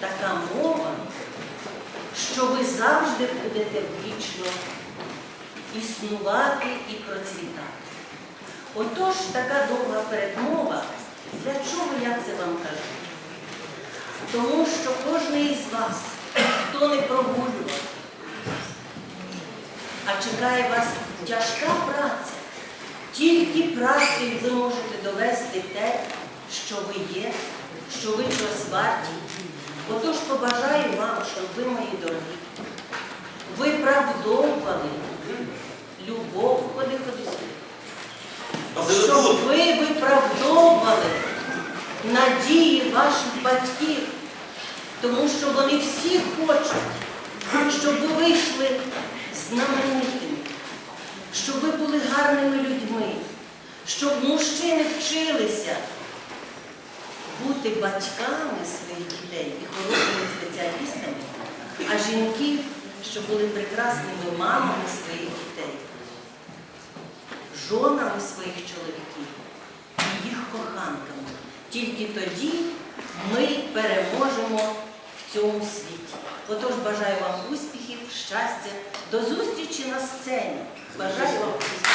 така мова, що ви завжди будете вічно існувати і процвітати. Отож, така довга передмова, для чого я це вам кажу? Тому що кожен із вас, хто не прогулював, а чекає вас тяжка праця, тільки працею ви можете довести те, що ви є, що ви чогось варті. Отож побажаю вам, щоб ви, мої дорогі, виправдовували любов, ходи, ходи щоб ви виправдовували надії ваших батьків, тому що вони всі хочуть, щоб ви вийшли знаменитими, щоб ви були гарними людьми, щоб мужчини вчилися бути батьками своїх дітей і а жінки, щоб були прекрасними мамами своїх дітей жонами своїх чоловіків і їх коханками. Тільки тоді ми переможемо в цьому світі. Отож бажаю вам успіхів, щастя, до зустрічі на сцені. Бажаю вам успіхів.